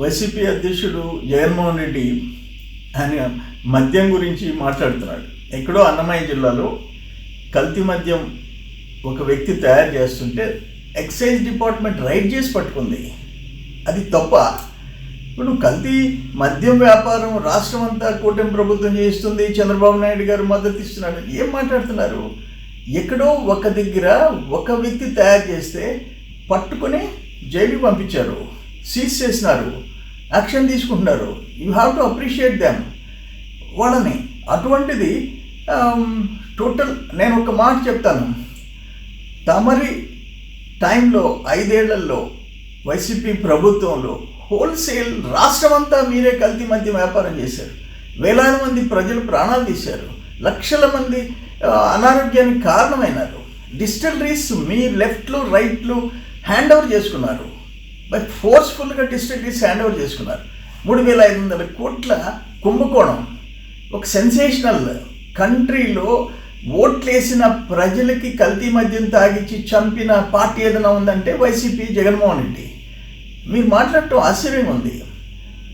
YCP అధ్యక్షుడు జగన్మోహన్ రెడ్డి ఆయన మద్యం గురించి మాట్లాడుతున్నాడు. ఎక్కడో అన్నమయ్య జిల్లాలో కల్తీ మద్యం ఒక వ్యక్తి తయారు చేస్తుంటే ఎక్సైజ్ డిపార్ట్మెంట్ రైడ్ చేసి పట్టుకుంది. అది తప్ప ఇప్పుడు కల్తీ మద్యం వ్యాపారం రాష్ట్రం అంతా కూటమి ప్రభుత్వం చేస్తుంది చంద్రబాబు నాయుడు గారు మద్దతు ఇస్తున్నాడు. ఏం మాట్లాడుతున్నారు? ఎక్కడో ఒక దగ్గర ఒక వ్యక్తి తయారు చేస్తే పట్టుకొని జైలుకి పంపించారు. సీజ్ చేసినారు యాక్షన్ తీసుకుంటున్నారు. You have to appreciate them వాళ్ళని అటువంటిది um, టోటల్ నేను ఒక మాట చెప్తాను. తమరి టైంలో ఐదేళ్ళలో వైసీపీ ప్రభుత్వంలో హోల్సేల్ రాష్ట్రం అంతా మీరే కల్తీ మధ్య వ్యాపారం చేశారు. వేలాది మంది ప్రజలు ప్రాణాలు తీశారు. లక్షల మంది అనారోగ్యానికి కారణమైనారు. డిస్టిలరీస్ మీ లెఫ్ట్లు రైట్లు హ్యాండ్ ఓవర్ చేసుకున్నారు. మరి ఫోర్స్ఫుల్గా డిస్టిలరీస్ హ్యాండ్ ఓవర్ చేసుకున్నారు. మూడు వేల ఐదు వందల కోట్ల కుంభకోణం. ఒక సెన్సేషనల్ కంట్రీలో ఓట్లేసిన ప్రజలకి కల్తీ మద్యం తాగిచ్చి చంపిన పార్టీ ఏదైనా ఉందంటే వైసీపీ జగన్మోహన్ రెడ్డి. మీరు మాట్లాడటం ఆశ్చర్యం ఉంది.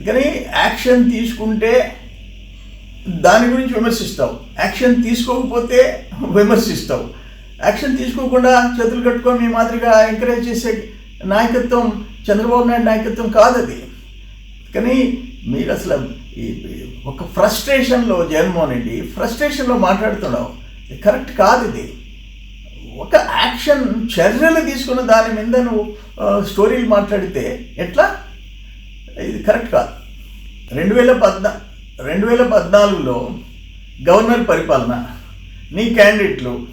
కానీ యాక్షన్ తీసుకుంటే దాని గురించి విమర్శిస్తావు. యాక్షన్ తీసుకోకపోతే విమర్శిస్తావు. యాక్షన్ తీసుకోకుండా చేతులు కట్టుకొని మీ మాదిరిగా ఎంకరేజ్ చేసే నాయకత్వం చంద్రబాబు నాయుడు నాయకత్వం కాదు అది. కానీ మీరు అసలు ఈ- ఒక ఫ్రస్ట్రేషన్లో జగన్మోహన్ రెడ్డి ఫ్రస్ట్రేషన్లో మాట్లాడుతున్నావు. కరెక్ట్ కాదు ఇది. ఒక యాక్షన్ చర్యలు తీసుకున్న దాని మీద నువ్వు స్టోరీలు మాట్లాడితే ఎట్లా? ఇది కరెక్ట్ కాదు. రెండు వేల పద్నా రెండు వేల పద్నాలుగులో గవర్నర్ పరిపాలన నీ క్యాండిడేట్లు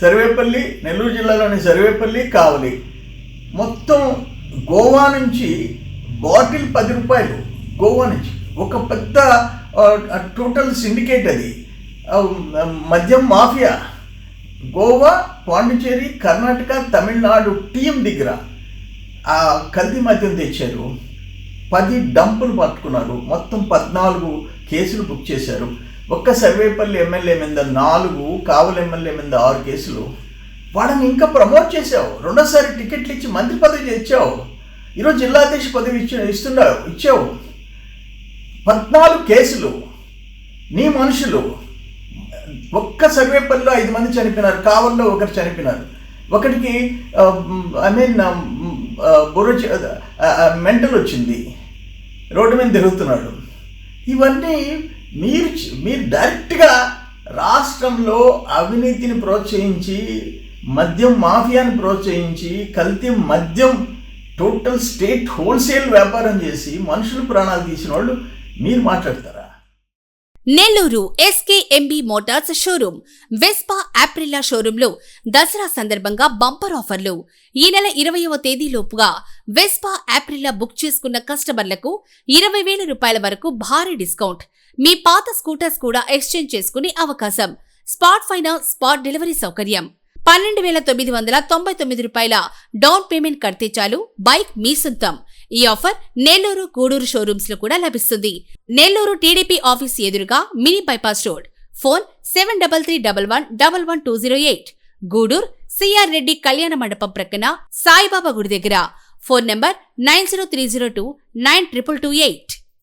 సర్వేపల్లి నెల్లూరు జిల్లాలోని సర్వేపల్లి కావలి మొత్తం గోవా నుంచి బాటిల్ పది రూపాయలు గోవా నుంచి. ఒక పెద్ద టోటల్ సిండికేట్ అది. మద్యం మాఫియా. గోవా పాండిచేరి కర్ణాటక తమిళనాడు టీం దగ్గర ఆ కల్తీ మద్యం తెచ్చారు. పది డంపులు పట్టుకున్నారు. మొత్తం పద్నాలుగు కేసులు బుక్ చేశారు. ఒక్క సర్వేపల్లి ఎమ్మెల్యే మీద నాలుగు కావలి ఎమ్మెల్యే మీద ఆరు కేసులు. వాళ్ళని ఇంకా ప్రమోట్ చేసావు. రెండోసారి టికెట్లు ఇచ్చి మంత్రి పదవి ఇచ్చావు ఈరోజు జిల్లా అధ్యక్ష పదవి ఇచ్చి ఇస్తున్నావు ఇచ్చావు. పద్నాలుగు కేసులు నీ మనుషులు ఒక్క సర్వేపల్లిలో ఐదు మంది చనిపోయినారు కావల్లో ఒకరు చనిపోయినారు. ఒకటికి ఐ మీన్ బుర్ర మెంటల్ వచ్చింది. రోడ్డు మీద తిరుగుతున్నాడు. ఇవన్నీ మీరు మీరు డైరెక్ట్గా రాష్ట్రంలో అవినీతిని ప్రోత్సహించి మద్యం మాఫియాని ప్రోత్సహించి కల్తీ మద్యం టోటల్ స్టేట్ హోల్సేల్ వ్యాపారం చేసి మనుషులు ప్రాణాలు తీసిన వాళ్ళు మీరు మాట్లాడతారా? Nellore SKMB motors showroom Vespa Aprilia షోరూంలో దసరా సందర్భంగా బంపర్ ఆఫర్లు. ఈ నెల ఇరవయవ తేదీలోపుగా వెస్పా ఆప్రిలా బుక్ చేసుకున్న కస్టమర్లకు ఇరవై వేల రూపాయల వరకు భారీ డిస్కౌంట్. మీ పాత స్కూటర్స్ కూడా ఎక్స్చేంజ్ చేసుకునే అవకాశం. స్పాట్ ఫైనాన్స్ స్పాట్ డెలివరీ సౌకర్యం. పన్నెండు వేల తొమ్మిది వందల తొంభై తొమ్మిది రూపాయల డౌన్ పేమెంట్ కడితే చాలు. బైక్ మీ సొంతం. ఈ ఆఫర్ నెల్లూరు గూడూరు షోరూమ్స్లో కూడా లభిస్తుంది. నెల్లూరు టీడీపీ ఆఫీస్ ఎదురుగా mini bypass road. Phone seven double three double one double one two zero eight. Gudur CR Reddy కళ్యాణ మండపం ప్రక్కన సాయిబాబా గుడి దగ్గర. Phone number nine zero three zero two nine triple two eight.